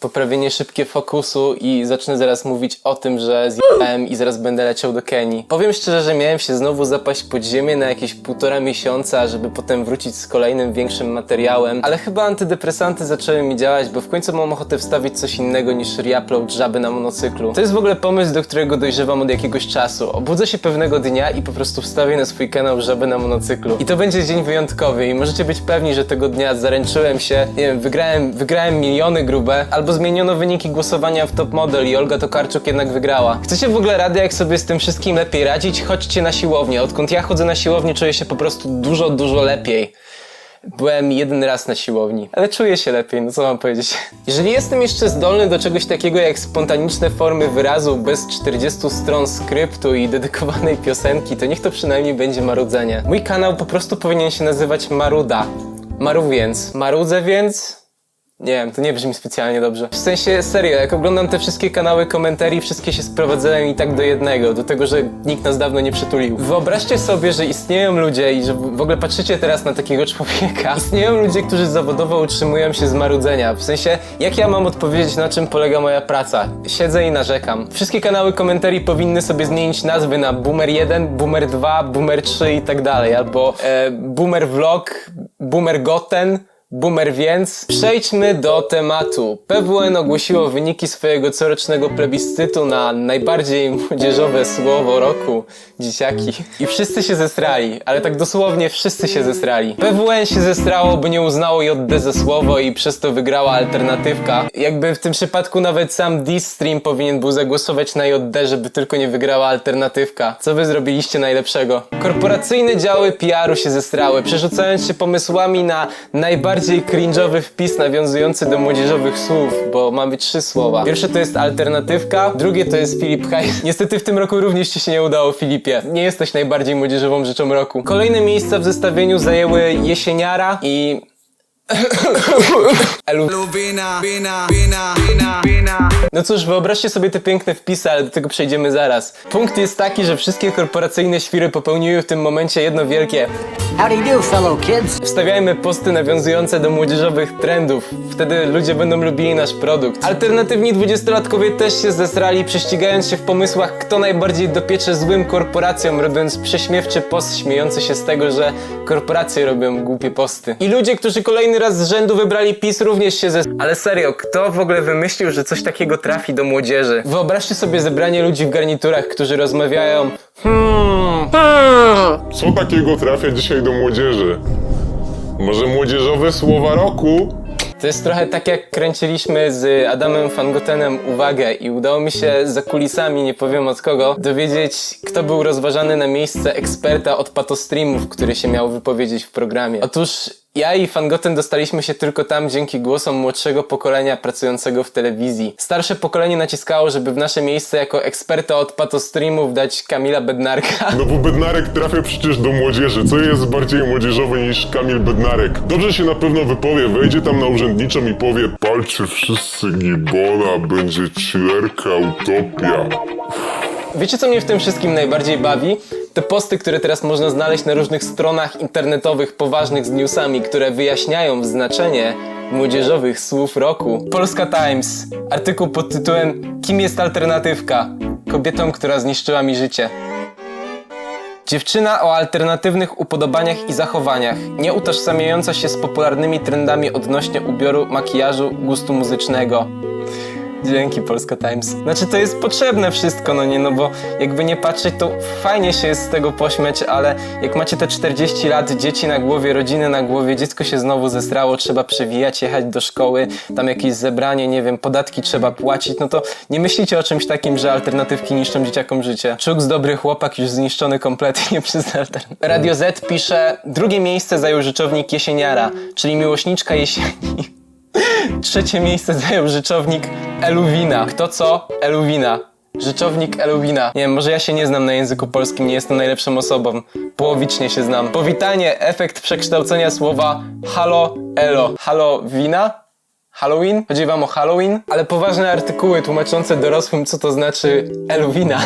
poprawienie szybkie fokusu i zacznę zaraz mówić o tym, że zjechałem i zaraz będę leciał do Kenii. Powiem szczerze, że miałem się znowu zapaść pod ziemię na jakieś półtora miesiąca, żeby potem wrócić z kolejnym większym materiałem, ale chyba antydepresanty zaczęły mi działać, bo w końcu mam ochotę wstawić coś innego niż reupload żaby na monocyklu. To jest w ogóle pomysł, do którego dojrzewam od jakiegoś czasu. Obudzę się pewnego dnia i po prostu wstawię na swój kanał żaby na monocyklu. I to będzie dzień wyjątkowy i możecie być pewni, że tego dnia zaręczyłem się, nie wiem, wygrałem, wygrałem miliony grube, albo zmieniono wyniki głosowania w Top Model i Olga Tokarczuk jednak wygrała. Chcecie w ogóle rady, jak sobie z tym wszystkim lepiej radzić? Chodźcie na siłownię. Odkąd ja chodzę na siłownię, czuję się po prostu dużo, dużo lepiej. Byłem jeden raz na siłowni, ale czuję się lepiej, no co mam powiedzieć. Jeżeli jestem jeszcze zdolny do czegoś takiego jak spontaniczne formy wyrazu bez 40 stron skryptu i dedykowanej piosenki, to niech to przynajmniej będzie marudzenie. Mój kanał po prostu powinien się nazywać Maruda. Maru więc. Marudzę więc? Nie wiem, to nie brzmi specjalnie dobrze. W sensie, serio, jak oglądam te wszystkie kanały komentarii, wszystkie się sprowadzają i tak do jednego, do tego, że nikt nas dawno nie przytulił. Wyobraźcie sobie, że istnieją ludzie i że w ogóle patrzycie teraz na takiego człowieka. Istnieją ludzie, którzy zawodowo utrzymują się z marudzenia. W sensie, jak ja mam odpowiedzieć, na czym polega moja praca? Siedzę i narzekam. Wszystkie kanały komentarii powinny sobie zmienić nazwy na Boomer 1, Boomer 2, Boomer 3 i tak dalej, albo e, Boomer Vlog, Boomer Goten, Boomer więc przejdźmy do tematu. PWN ogłosiło wyniki swojego corocznego plebiscytu na najbardziej młodzieżowe słowo roku dzieciaki. I wszyscy się zesrali, ale tak dosłownie wszyscy się zesrali. PWN się zestrało, bo nie uznało JD za słowo i przez to wygrała alternatywka. Jakby w tym przypadku nawet sam D-Stream powinien był zagłosować na JD, żeby tylko nie wygrała alternatywka. Co wy zrobiliście najlepszego? Korporacyjne działy PR-u się zestrały, przerzucając się pomysłami na najbardziej cringe'owy wpis nawiązujący do młodzieżowych słów, bo mamy trzy słowa. Pierwsze to jest alternatywka, drugie to jest Filip Hajs. Niestety w tym roku również ci się nie udało, Filipie. Nie jesteś najbardziej młodzieżową rzeczą roku. Kolejne miejsca w zestawieniu zajęły Jesieniara i... Lubina, bina, bina, bina, bina. No cóż, wyobraźcie sobie te piękne wpisy, ale do tego przejdziemy zaraz. Punkt jest taki, że wszystkie korporacyjne świry popełniły w tym momencie jedno wielkie How do you do, fellow kids? Wstawiajmy posty nawiązujące do młodzieżowych trendów. Wtedy ludzie będą lubili nasz produkt. Alternatywni dwudziestolatkowie też się zesrali, prześcigając się w pomysłach, kto najbardziej dopiecze złym korporacjom, robiąc prześmiewczy post śmiejący się z tego, że korporacje robią głupie posty. I ludzie, którzy kolejny raz z rzędu wybrali PiS, również się zes... Ale serio, kto w ogóle wymyślił, że coś takiego trafi do młodzieży? Wyobraźcie sobie zebranie ludzi w garniturach, którzy rozmawiają Hmm, hmm, Co takiego trafia dzisiaj do młodzieży? Może młodzieżowe słowa roku? To jest trochę tak jak kręciliśmy z Adamem Fangotenem uwagę i udało mi się za kulisami, nie powiem od kogo, dowiedzieć, kto był rozważany na miejsce eksperta od patostreamów, który się miał wypowiedzieć w programie. Otóż ja i Fangoten dostaliśmy się tylko tam dzięki głosom młodszego pokolenia pracującego w telewizji. Starsze pokolenie naciskało, żeby w nasze miejsce jako eksperta od patostreamów dać Kamila Bednarka. No bo Bednarek trafia przecież do młodzieży. Co jest bardziej młodzieżowe niż Kamil Bednarek? Dobrze się na pewno wypowie, wejdzie tam na urzędniczą i powie Palcie wszyscy Gibola, będzie chillerka utopia. Wiecie, co mnie w tym wszystkim najbardziej bawi? Te posty, które teraz można znaleźć na różnych stronach internetowych poważnych z newsami, które wyjaśniają znaczenie młodzieżowych słów roku. Polska Times. Artykuł pod tytułem Kim jest alternatywka? Kobietą, która zniszczyła mi życie. Dziewczyna o alternatywnych upodobaniach i zachowaniach, nie utożsamiająca się z popularnymi trendami odnośnie ubioru, makijażu, gustu muzycznego. Dzięki Polska Times. Znaczy to jest potrzebne wszystko, no nie, no bo jakby nie patrzeć, to fajnie się jest z tego pośmiać, ale jak macie te 40 lat, dzieci na głowie, rodziny na głowie, dziecko się znowu zesrało, trzeba przewijać, jechać do szkoły, tam jakieś zebranie, nie wiem, podatki trzeba płacić, no to nie myślicie o czymś takim, że alternatywki niszczą dzieciakom życie. Czuks, dobry chłopak, już zniszczony kompletnie przez alternatywę. Radio Z pisze, drugie miejsce zajął rzeczownik Jesieniara, czyli miłośniczka jesieni. Trzecie miejsce zajął rzeczownik Eluwina. Kto co? Eluwina. Rzeczownik Eluwina. Nie wiem, może ja się nie znam na języku polskim, nie jestem najlepszą osobą. Połowicznie się znam. Powitanie, efekt przekształcenia słowa halo, elo. Hallowina? Halloween? Chodzi wam o Halloween? Ale poważne artykuły tłumaczące dorosłym, co to znaczy Eluwina.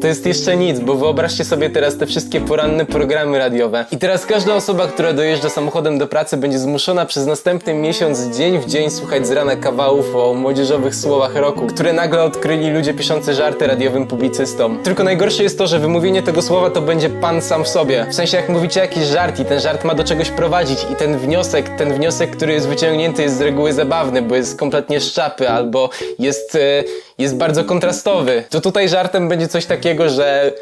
to jest jeszcze nic, bo wyobraźcie sobie teraz te wszystkie poranne programy radiowe. I teraz każda osoba, która dojeżdża samochodem do pracy będzie zmuszona przez następny miesiąc dzień w dzień słuchać z rana kawałów o młodzieżowych słowach roku, które nagle odkryli ludzie piszący żarty radiowym publicystom. Tylko najgorsze jest to, że wymówienie tego słowa to będzie pan sam w sobie. W sensie jak mówicie jakiś żart i ten żart ma do czegoś prowadzić i ten wniosek, ten wniosek, który jest wyciągnięty jest z reguły zabawny, bo jest kompletnie szczapy albo jest, e, jest bardzo kontrastowy. To tutaj żartem będzie coś takiego, że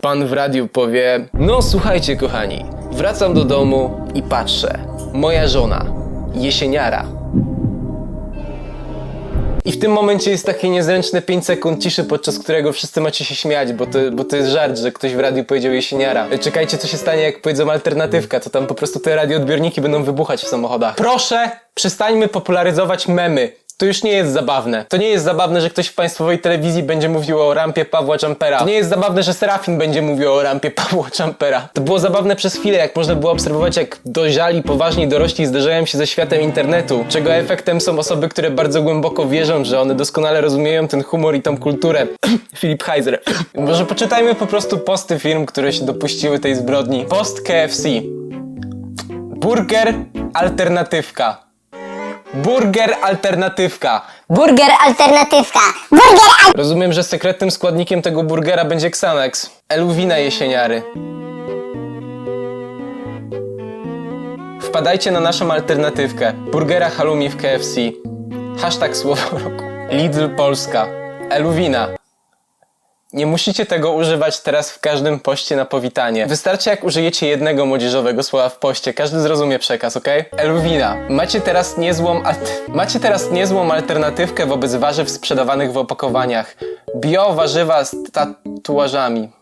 pan w radiu powie No słuchajcie kochani, wracam do domu i patrzę. Moja żona, jesieniara. I w tym momencie jest takie niezręczne 5 sekund ciszy, podczas którego wszyscy macie się śmiać, bo to, bo to jest żart, że ktoś w radiu powiedział jesieniara. Czekajcie, co się stanie, jak powiedzą alternatywka, to tam po prostu te radioodbiorniki będą wybuchać w samochodach. Proszę, przestańmy popularyzować memy. To już nie jest zabawne. To nie jest zabawne, że ktoś w państwowej telewizji będzie mówił o rampie Pawła Jumpera. To nie jest zabawne, że Serafin będzie mówił o rampie Pawła Jumpera. To było zabawne przez chwilę, jak można było obserwować, jak dojrzali, poważni dorośli zderzają się ze światem internetu, czego efektem są osoby, które bardzo głęboko wierzą, że one doskonale rozumieją ten humor i tą kulturę. Filip Heiser. Może poczytajmy po prostu posty firm, które się dopuściły tej zbrodni. Post KFC. Burger alternatywka. Burger alternatywka. Burger alternatywka. Burger al... Rozumiem, że sekretnym składnikiem tego burgera będzie Xanax. Eluwina jesieniary. Wpadajcie na naszą alternatywkę. Burgera halloumi w KFC. Hashtag słowo roku. Lidl Polska. Eluwina. Nie musicie tego używać teraz w każdym poście na powitanie. Wystarczy jak użyjecie jednego młodzieżowego słowa w poście, każdy zrozumie przekaz, ok? Eluwina. Macie teraz niezłą Macie teraz niezłą alternatywkę wobec warzyw sprzedawanych w opakowaniach. Bio warzywa z tatuażami.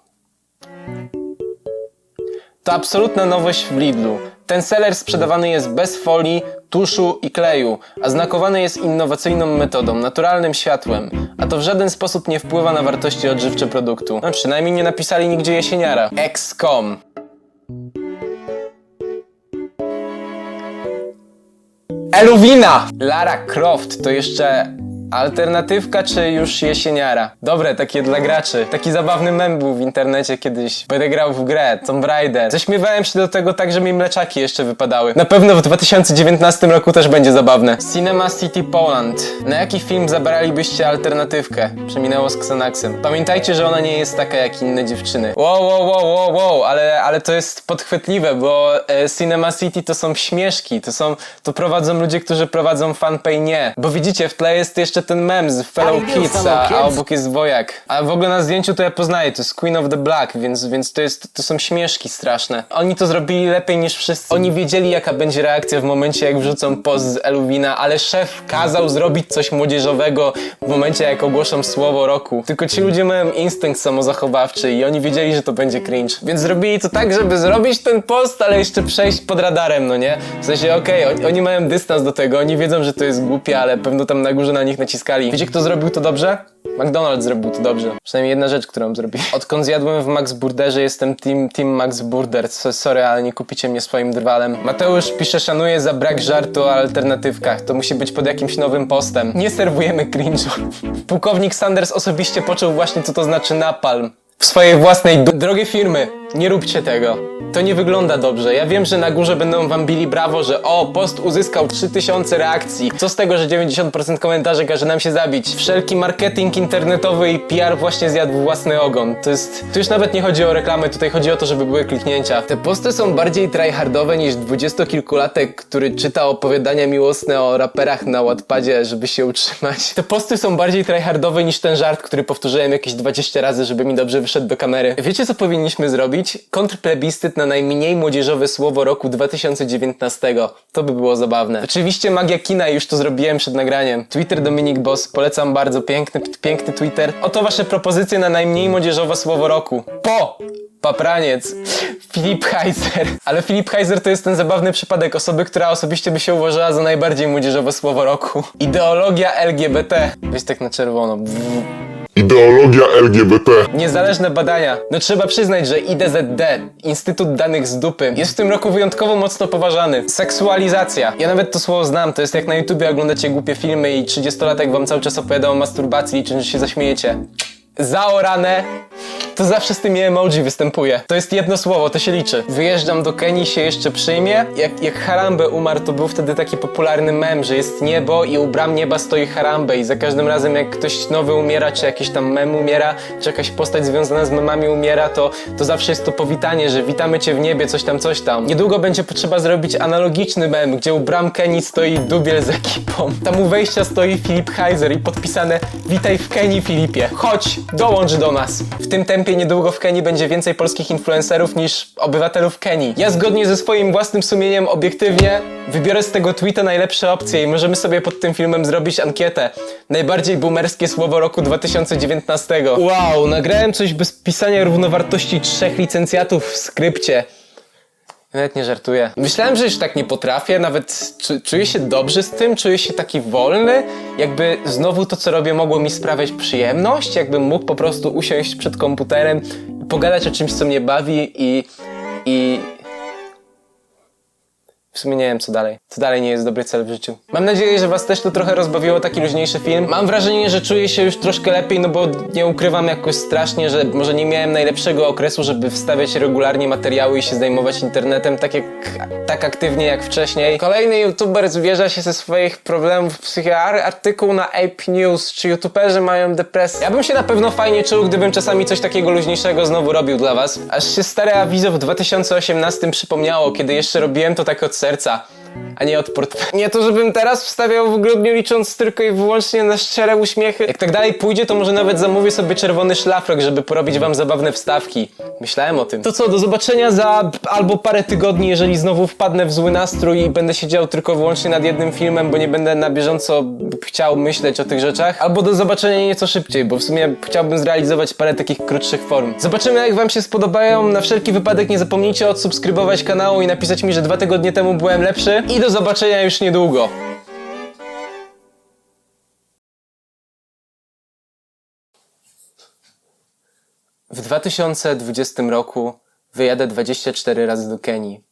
To absolutna nowość w Lidlu. Ten seller sprzedawany jest bez folii, tuszu i kleju, a znakowany jest innowacyjną metodą, naturalnym światłem, a to w żaden sposób nie wpływa na wartości odżywcze produktu. No przynajmniej nie napisali nigdzie jesieniara. XCOM. Eluwina! Lara Croft to jeszcze alternatywka czy już jesieniara? Dobre, takie dla graczy. Taki zabawny mem był w internecie kiedyś. Będę grał w grę, Tomb Raider. Zaśmiewałem się do tego tak, że mi mleczaki jeszcze wypadały. Na pewno w 2019 roku też będzie zabawne. Cinema City Poland. Na jaki film zabralibyście alternatywkę? Przeminęło z Xanaxem. Pamiętajcie, że ona nie jest taka jak inne dziewczyny. Wow, wow, wow, wow, wow, ale, ale to jest podchwytliwe, bo e, Cinema City to są śmieszki, to są, to prowadzą ludzie, którzy prowadzą fanpage nie. Bo widzicie, w tle jest jeszcze ten mem z Fellow How you doing, Kids, fellow a, obok jest wojak. A w ogóle na zdjęciu to ja poznaję, to jest Queen of the Black, więc, więc to, jest, to są śmieszki straszne. Oni to zrobili lepiej niż wszyscy. Oni wiedzieli, jaka będzie reakcja w momencie, jak wrzucą post z Eluwina, ale szef kazał zrobić coś młodzieżowego w momencie, jak ogłoszą słowo roku. Tylko ci ludzie mają instynkt samozachowawczy i oni wiedzieli, że to będzie cringe. Więc zrobili to tak, żeby zrobić ten post, ale jeszcze przejść pod radarem, no nie? W sensie, okej, oni, oni mają dystans do tego, oni wiedzą, że to jest głupie, ale pewno tam na górze na nich naciskali. Wiecie, kto zrobił to dobrze? McDonald's zrobił to dobrze. Przynajmniej jedna rzecz, którą zrobili. Odkąd zjadłem w Max Burderze, jestem team, team Max Burder. So- Sorry, ale nie kupicie mnie swoim drwalem. Mateusz pisze, szanuję za brak żartu o alternatywkach. To musi być pod jakimś nowym postem. Nie serwujemy cringe'u. Pułkownik Sanders osobiście poczuł właśnie, co to znaczy napalm. W swojej własnej Drogie firmy, nie róbcie tego. To nie wygląda dobrze. Ja wiem, że na górze będą wam bili brawo, że o, post uzyskał 3000 reakcji. Co z tego, że 90% komentarzy każe nam się zabić? Wszelki marketing internetowy i PR właśnie zjadł własny ogon. To jest... Tu już nawet nie chodzi o reklamę, tutaj chodzi o to, żeby były kliknięcia. Te posty są bardziej tryhardowe niż dwudziestokilkulatek, który czyta opowiadania miłosne o raperach na Wattpadzie, żeby się utrzymać. Te posty są bardziej tryhardowe niż ten żart, który powtórzyłem jakieś 20 razy, żeby mi dobrze wyszedł do kamery. Wiecie, co powinniśmy zrobić? Kontrplebiscyt na najmniej młodzieżowe słowo roku 2019. To by było zabawne. Oczywiście magia kina, już to zrobiłem przed nagraniem. Twitter Dominik Boss, polecam bardzo, piękny, piękny Twitter. Oto wasze propozycje na najmniej młodzieżowe słowo roku. Po! Papraniec. Filip Heiser. Ale Filip Heiser to jest ten zabawny przypadek osoby, która osobiście by się uważała za najbardziej młodzieżowe słowo roku. Ideologia LGBT. Weź tak na czerwono. Bzz. Ideologia LGBT. Niezależne badania. No trzeba przyznać, że IDZD, Instytut Danych z Dupy, jest w tym roku wyjątkowo mocno poważany. Seksualizacja. Ja nawet to słowo znam, to jest jak na YouTubie oglądacie głupie filmy i 30-latek wam cały czas opowiada o masturbacji, licząc, że się zaśmiejecie. Zaorane, to zawsze z tymi emoji występuje. To jest jedno słowo, to się liczy. Wyjeżdżam do Kenii, się jeszcze przyjmie. Jak, jak Harambe umarł, to był wtedy taki popularny mem, że jest niebo i u bram nieba stoi Harambe i za każdym razem jak ktoś nowy umiera, czy jakiś tam mem umiera, czy jakaś postać związana z memami umiera, to, to zawsze jest to powitanie, że witamy cię w niebie, coś tam, coś tam. Niedługo będzie potrzeba zrobić analogiczny mem, gdzie u bram Kenii stoi Dubiel z ekipą. Tam u wejścia stoi Filip Heiser i podpisane Witaj w Kenii, Filipie. Chodź, dołącz do nas. W tym tempie niedługo w Kenii będzie więcej polskich influencerów niż obywatelów Kenii. Ja zgodnie ze swoim własnym sumieniem obiektywnie wybiorę z tego tweeta najlepsze opcje i możemy sobie pod tym filmem zrobić ankietę. Najbardziej boomerskie słowo roku 2019. Wow, nagrałem coś bez pisania równowartości trzech licencjatów w skrypcie. Nawet nie żartuję. Myślałem, że już tak nie potrafię, nawet czu, czuję się dobrze z tym, czuję się taki wolny, jakby znowu to, co robię, mogło mi sprawiać przyjemność, jakbym mógł po prostu usiąść przed komputerem pogadać o czymś, co mnie bawi i... i... W sumie nie wiem, co dalej. Co dalej nie jest dobry cel w życiu. Mam nadzieję, że was też to trochę rozbawiło, taki luźniejszy film. Mam wrażenie, że czuję się już troszkę lepiej, no bo nie ukrywam jakoś strasznie, że może nie miałem najlepszego okresu, żeby wstawiać regularnie materiały i się zajmować internetem tak jak tak aktywnie jak wcześniej. Kolejny youtuber zwierza się ze swoich problemów psychicznych. Artykuł na Ape News, czy youtuberzy mają depresję. Ja bym się na pewno fajnie czuł, gdybym czasami coś takiego luźniejszego znowu robił dla was. Aż się stare awizo w 2018 przypomniało, kiedy jeszcze robiłem to tak od serca. A nie od portfela. Nie to, żebym teraz wstawiał w grudniu licząc tylko i wyłącznie na szczere uśmiechy. Jak tak dalej pójdzie, to może nawet zamówię sobie czerwony szlafrok, żeby porobić wam zabawne wstawki. Myślałem o tym. To co, do zobaczenia za albo parę tygodni, jeżeli znowu wpadnę w zły nastrój i będę siedział tylko wyłącznie nad jednym filmem, bo nie będę na bieżąco chciał myśleć o tych rzeczach. Albo do zobaczenia nieco szybciej, bo w sumie chciałbym zrealizować parę takich krótszych form. Zobaczymy jak wam się spodobają. Na wszelki wypadek nie zapomnijcie odsubskrybować kanału i napisać mi, że dwa tygodnie temu byłem lepszy. I do zobaczenia już niedługo. W 2020 roku wyjadę 24 razy do Kenii.